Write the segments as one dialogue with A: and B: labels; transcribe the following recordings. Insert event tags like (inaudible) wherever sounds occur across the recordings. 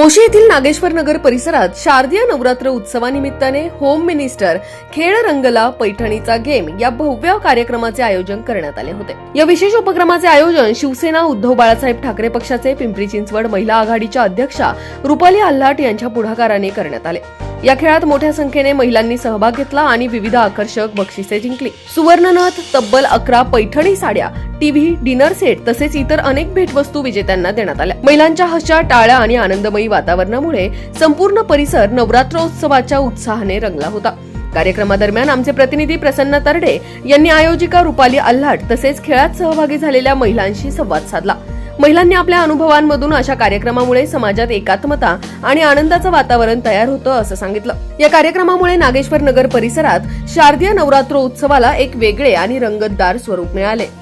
A: मोशी येथील नागेश्वर नगर परिसरात शारदीय नवरात्र उत्सवानिमित्ताने होम मिनिस्टर खेळ रंगला पैठणीचा गेम या भव्य कार्यक्रमाचे आयोजन करण्यात आले होते. या विशेष उपक्रमाचे आयोजन शिवसेना उद्धव बाळासाहेब ठाकरे पक्षाचे पिंपरी चिंचवड महिला आघाडीच्या अध्यक्षा रुपाली आल्हाट यांच्या पुढाकाराने करण्यात आले. या खेळात मोठ्या संख्येने महिलांनी सहभाग घेतला आणि विविध आकर्षक बक्षिसे जिंकली. सुवर्णनाथ तब्बल अकरा पैठणी साड्या टीव्ही डिनर सेट तसेच इतर अनेक भेटवस्तू विजेत्यांना देण्यात आल्या. महिलांच्या हशा टाळ्या आणि आनंदमयी वातावरणामुळे संपूर्ण परिसर नवरात्रोत्सवाच्या उत्साहाने रंगला होता. कार्यक्रमादरम्यान आमचे प्रतिनिधी प्रसन्न तरडे यांनी आयोजिका रुपाली आल्हाट तसेच खेळात सहभागी झालेल्या महिलांशी संवाद साधला. महिलांनी आपल्या अनुभवांमधून अशा कार्यक्रमामुळे समाजात एकात्मता आणि आनंदाचं वातावरण तयार होतं असं सांगितलं. या कार्यक्रमामुळे नागेश्वर नगर परिसरात शारदीय नवरात्र उत्सवाला एक वेगळे आणि रंगतदार स्वरूप मिळाले.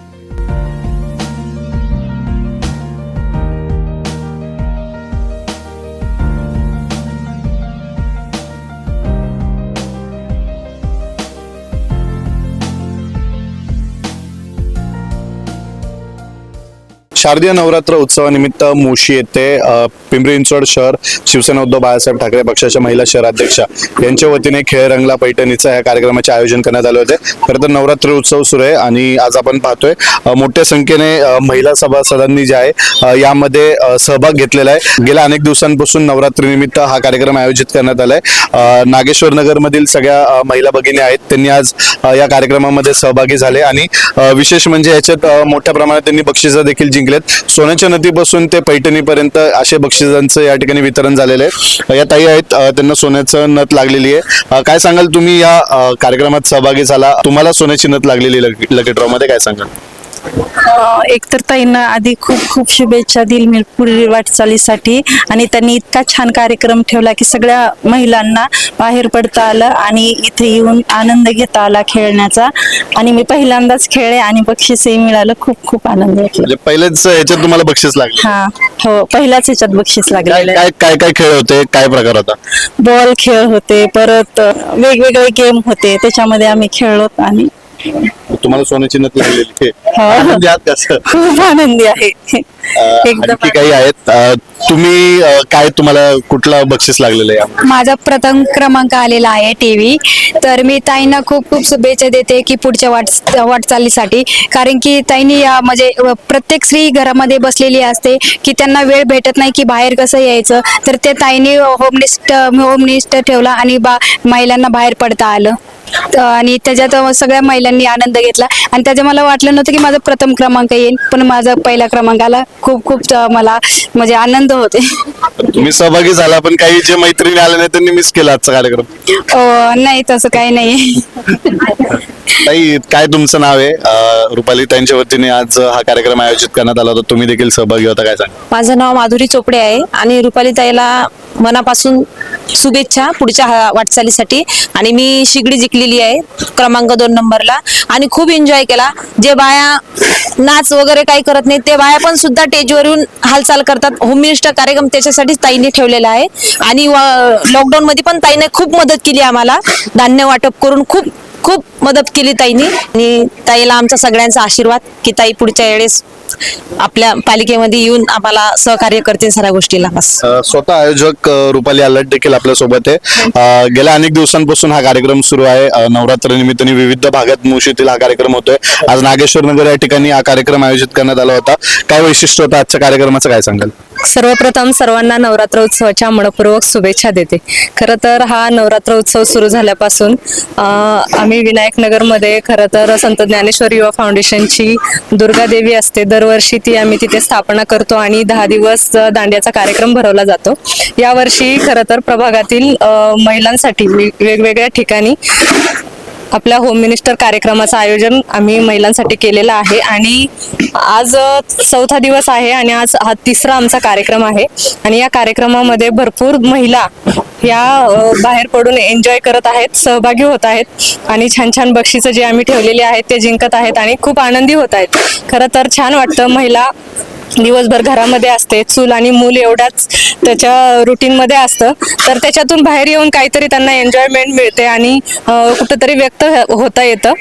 B: शारदीय नवरात्र उत्सवानिमित्त मोशी येथे पिंपरी चिंचवड शहर शिवसेना उद्धव बाळासाहेब ठाकरे पक्षाच्या महिला शहराध्यक्षा यांच्या वतीने खेळ रंगला पैठणीचा या कार्यक्रमाचे आयोजन करण्यात आले होते. खरं तर नवरात्र उत्सव सुरू आहे आणि आज आपण पाहतोय मोठ्या संख्येने महिला सभासदांनी जे आहे यामध्ये सहभाग घेतलेला आहे. गेल्या अनेक दिवसांपासून नवरात्रीनिमित्त हा कार्यक्रम आयोजित करण्यात आलाय. नागेश्वर नगर मधील सगळ्या महिला भगिनी आहेत त्यांनी आज या कार्यक्रमामध्ये सहभागी झाले आणि विशेष म्हणजे याच्यात मोठ्या प्रमाणात त्यांनी बक्षिसं देखील जिंकलेत सोन्याच्या नदीपासून ते पैठणीपर्यंत असे बक्षिसांचं या ठिकाणी वितरण झालेलं आहे. या ताई आहेत त्यांना सोन्याचं नथ लागलेली आहे. काय सांगाल तुम्ही या कार्यक्रमात सहभागी झाला? तुम्हाला सोन्याची नथ लागलेली लकी ड्रॉ मध्ये काय सांगाल?
C: एकतर ताईंना आधी खूप खूप शुभेच्छा दिल मी पुढील वाटचालीसाठी. आणि त्यांनी इतका छान कार्यक्रम ठेवला की सगळ्या महिलांना बाहेर पडता आलं आणि इथे येऊन आनंद घेता आला खेळण्याचा. आणि मी पहिल्यांदाच खेळले आणि बक्षीसही मिळालं. खूप खूप आनंद वाटला.
B: म्हणजे पहिलेच ह्याच्यात तुम्हाला बक्षीस लागले?
C: हा हो पहिल्याच याच्यात बक्षीस
B: काय
C: लागलेलं
B: काय काय काय खेळ होते? काय प्रकार होता?
C: बॉल खेळ होते परत अं, वेगवेगळे गेम होते त्याच्यामध्ये आम्ही खेळलो आणि
B: तुम्हाला सोन्याची नथ लागलेली
C: हो.
B: आनंदी आहात
C: खूप आनंदी आहे. एकदम
B: आणखी काही आहेत? अ, तुम्ही अ, काय तुम्हाला कुठला बक्षीस लागलेलं आहे?
D: माझा प्रथम क्रमांक आलेला आहे टीव्ही तर मी ताईंना खूप खूप शुभेच्छा देते की पुढच्या वाट वाटचालीसाठी. कारण की ताईंनी या म्हणजे अ, प्रत्येक स्त्री घरामध्ये बसलेली असते की त्यांना वेळ भेटत नाही की बाहेर कसं यायचं. तर ते ताईंनी होमनिस्ट होमनिस्ट ठेवला आणि बा महिलांना बाहेर पडता आलं. आणि त्याच्यात सगळ्या महिलांनी आनंद घेतला. आणि त्याचं मला वाटलं नव्हतं की माझा प्रथम क्रमांक येईल पण माझा पहिला क्रमांक आला. खूप खूप मला म्हणजे आनंद होते.
B: तुम्ही सहभागी झाला पण काही जे मैत्रिणी आले नाही त्यांनी मिस केला आजचा कार्यक्रम.
D: नाही तसं काही नाही.
B: ताई काय तुमचं नाव आहे? रुपाली ताईंच्या वतीने आज हा कार्यक्रम आयोजित करण्यात आला होता. तुम्ही देखील सहभागी होता काय सांग
E: माझं नाव माधुरी चोपडे आहे आणि रुपाली ताईला मनापासून शुभेच्छा पुढच्या वाटचालीसाठी. आणि मी शिगडी जिंकलेली आहे. क्रमांक दोन नंबरला. आणि खूप एन्जॉय केला. जे बाया नाच वगैरे काही करत नाही ते बाया पण सुद्धा स्टेजवर येऊन हालचाल करतात. होम मिनिस्टर कार्यक्रम त्याच्यासाठीच ताईने ठेवलेला आहे. आणि लॉकडाऊन मध्ये पण ताईने खूप मदत केली आम्हाला. धान्य वाटप करून खूप खूप मदत केली ताईनी. आणि ताईला आमचा सगळ्यांचा आशीर्वाद की ताई पुढच्या वेळेस आपल्या पालिकेमध्ये येऊन आम्हाला सहकार्य करतील सगळ्या गोष्टीला. बस.
B: अ, स्वतः आयोजक अ, रुपाली आल्लट देखील आपल्यासोबत आहे. अ, गेल्या अनेक दिवसांपासून हा कार्यक्रम सुरू आहे. अ, नवरात्र निमित्ताने विविध भागात मुशीतील हा कार्यक्रम होतोय. आज नागेश्वर नगर या ठिकाणी हा कार्यक्रम आयोजित करण्यात आला होता. काय वैशिष्ट्य होतं आजच्या कार्यक्रमाचं काय सांगाल?
F: सर्वप्रथम सर्वांना नवरात्र उत्सवाच्या मनपूर्वक शुभेच्छा देते. खरं तर हा नवरात्र उत्सव सुरू झाल्यापासून आम्ही विनायकनगरमध्ये खरं तर संत ज्ञानेश्वर युवा फाउंडेशनची दुर्गा देवी असते. दरवर्षी ती आम्ही तिथे स्थापना करतो आणि दहा दिवस दांड्याचा कार्यक्रम भरवला जातो. यावर्षी खरं तर प्रभागातील महिलांसाठी वेगवेगळ्या ठिकाणी आपल्या होम मिनिस्टर कार्यक्रमाचं आयोजन आम्ही महिलांसाठी केलेलं आहे. आणि आज चौथा दिवस आहे आणि आज हा तिसरा आमचा कार्यक्रम आहे. आणि या कार्यक्रमामध्ये भरपूर महिला या बाहेर पडून एन्जॉय करत आहेत सहभागी होत आहेत. आणि छान छान बक्षिसं जे आम्ही ठेवलेली आहेत ते जिंकत आहेत आणि खूप आनंदी होत आहेत. खरं तर छान वाटतं महिला दिवसभर घरामध्ये असते. चूल आणि मूल एवढ्याच त्याच्या रुटीनमध्ये असतं. तर त्याच्यातून बाहेर येऊन काहीतरी त्यांना एन्जॉयमेंट मिळते आणि कुठंतरी व्यक्त होता येतं.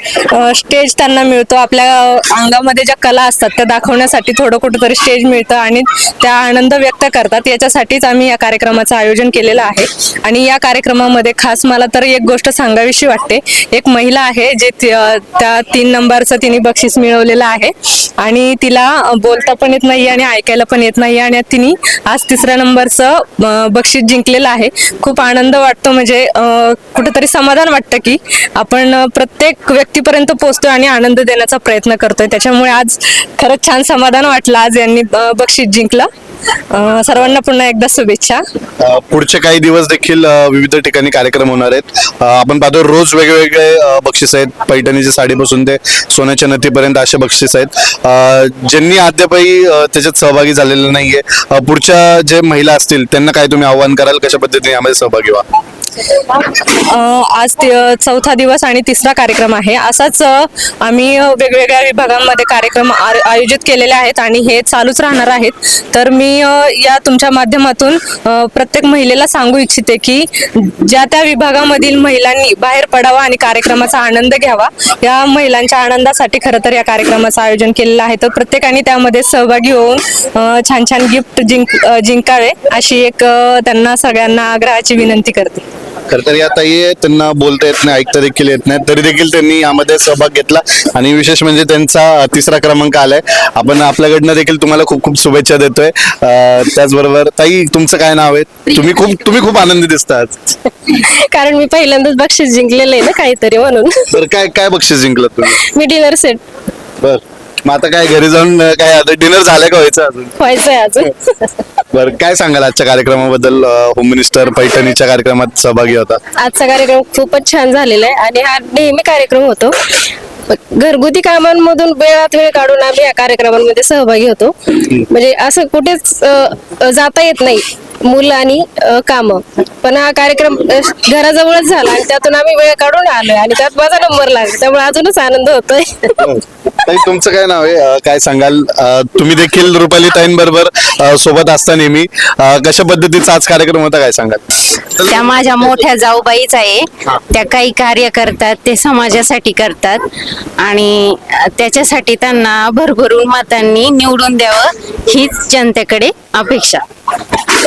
F: स्टेज त्यांना मिळतो. आपल्या अंगामध्ये ज्या कला असतात त्या दाखवण्यासाठी थोडं कुठंतरी स्टेज मिळतं आणि त्या आनंद व्यक्त करतात. याच्यासाठीच आम्ही या कार्यक्रमाचं आयोजन केलेलं आहे. आणि या कार्यक्रमामध्ये खास मला तर एक गोष्ट सांगावीशी वाटते. एक महिला आहे जे ती- त्या तीन नंबरचं तिने बक्षीस मिळवलेलं आहे. आणि तिला बोलता पण येत नाही आणि ऐकायला पण येत नाही आणि तिने आज तिसऱ्या नंबरचं बक्षीस जिंकलेलं आहे. खूप आनंद वाटतो म्हणजे कुठेतरी समाधान वाटतं की आपण प्रत्येक व्यक्तीपर्यंत पोहोचतोय आणि आनंद देण्याचा प्रयत्न करतोय. त्याच्यामुळे आज खरंच छान समाधान वाटलं. आज यांनी बक्षीस जिंकलं. अं, सर्वांना पुन्हा एकदा शुभेच्छा.
B: अ, पुढचे काही दिवस देखील अ, विविध ठिकाणी कार्यक्रम होणार आहेत. अ, आपण पाहतो रोज वेगवेगळे अ, बक्षीस आहेत. पैठणीच्या साडीपासून ते सोन्याच्या नथीपर्यंत असे बक्षीस आहेत. अ, ज्यांनी अद्यापही अ, त्याच्यात सहभागी झालेले नाहीये. अ, पुढच्या जे महिला असतील त्यांना काय तुम्ही आव्हान कराल? कशा पद्धतीने यामध्ये सहभागी व्हा
F: आज ते- चौथा दिवस आणि तिसरा कार्यक्रम आहे. असाच आम्ही वेगवेगळ्या विभागांमध्ये कार्यक्रम आयोजित केलेले आहेत आणि हे चालूच राहणार आहेत. तर मी या तुमच्या माध्यमातून प्रत्येक महिलेला सांगू इच्छिते की ज्या त्या विभागामधील महिलांनी बाहेर पडावा आणि कार्यक्रमाचा आनंद घ्यावा या महिलांच्या आनंदासाठी खरं तर या कार्यक्रमाचं आयोजन केलेलं आहे. तर प्रत्येकाने त्यामध्ये सहभागी होऊन छान छान गिफ्ट जिंक जिंकावे अशी एक त्यांना सगळ्यांना आग्रहाची विनंती करते.
B: खर तर या ताई आहे, त्यांना बोलता येत नाही ऐकता देखील येत नाही. तरी देखील त्यांनी यामध्ये सहभाग घेतला. आणि विशेष म्हणजे त्यांचा तिसरा क्रमांक आलाय. आपण आपल्याकडनं देखील तुम्हाला खूप खूप शुभेच्छा देतोय. अ, त्याचबरोबर ताई तुमचं काय नाव आहे? तुम्ही खूप तुम्ही खूप आनंदी दिसतात
F: कारण मी पहिल्यांदाच बक्षीस जिंकलेलं आहे ना काहीतरी म्हणून.
B: तर काय काय बक्षीस जिंकलं तुम्ही?
F: मी डिनर सेट.
B: बर. मग आता काय घरी जाऊन अ, काय आता डिनर झालंय का व्हायचं अजून?
F: व्हायचंय अजून. (laughs)
B: बरं काय सांगाल आजच्या कार्यक्रमाबद्दल? होम मिनिस्टर पैठणीच्या कार्यक्रमात सहभागी होता.
F: आजचा कार्यक्रम खूपच छान झालेला आहे आणि हा नेहमी कार्यक्रम होतो. घरगुती कामांमधून वेळात वेळ काढून आम्ही या कार्यक्रमांमध्ये सहभागी होतो. म्हणजे असं कुठेच अ, जाता येत नाही मुलं आणि काम. पण हा कार्यक्रम अ, घराजवळच झाला आणि त्यातून आम्ही वेळ काढून आलोय आणि त्यात माझा नंबर लागला त्यामुळे अजूनच आनंद होतोय.
B: ताई तुमचं काय नाव आहे? अ, काय सांगाल? अ, तुम्ही देखील रुपाली ताईंबरोबर अ, सोबत असता नेहमी. अ, कशा पद्धतीचा आज कार्यक्रम होता काय सांगाल?
G: त्या माझ्या मोठ्या जाऊबाईच आहे. त्या काही कार्य करतात ते समाजासाठी करतात. आणि त्याच्यासाठी त्यांना भरभरून मतांनी निवडून द्यावं हीच जनतेकडे अपेक्षा.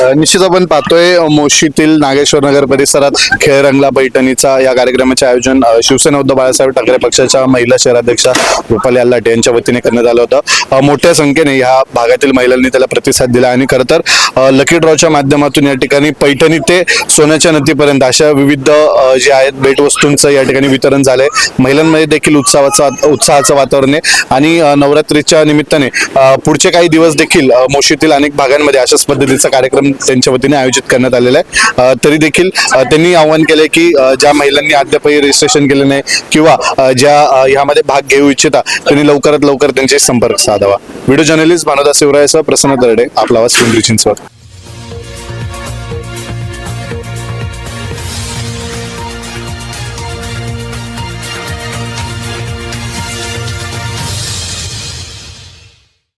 B: अ, निश्चित आपण पाहतोय अ, मोशीतील नागेश्वर नगर परिसरात खेळ रंगला पैठणीचा या कार्यक्रमाचे आयोजन अ, शिवसेना उद्धव बाळासाहेब ठाकरे पक्षाच्या महिला शहराध्यक्षा रुपाली अल्लाटे यांच्या वतीने करण्यात आलं होतं. अ, मोठ्या संख्येने ह्या भागातील महिलांनी त्याला प्रतिसाद दिला आणि खरं तर अ, लकी ड्रॉच्या माध्यमातून या ठिकाणी पैठणी ते सोन्याच्या नदीपर्यंत अशा विविध अ, जे आहेत भेटवस्तूंचं या ठिकाणी वितरण झालंय. महिलांमध्ये देखील उत्साहाचा उत्साहाचं वातावरण आहे. आणि अ, नवरात्रीच्या निमित्ताने अ, पुढचे काही दिवस देखील अ, मोशीतील अनेक भागांमध्ये अशाच पद्धतीचा कार्यक्रम त्यांच्या वतीने आयोजित करण्यात आलेला आहे. तरी देखील त्यांनी आवाहन केले की ज्या महिलांनी अद्यापही रजिस्ट्रेशन केले नाही किंवा ज्या यामध्ये ह्यामध्ये भाग घेऊ इच्छिता त्यांनी लवकरात लवकर त्यांच्याशी संपर्क साधावा. व्हिडिओ जर्नलिस्ट भानुदास शिवरायसह प्रसन्न दर्डे आपला आवाज पिंपरी चिंचवड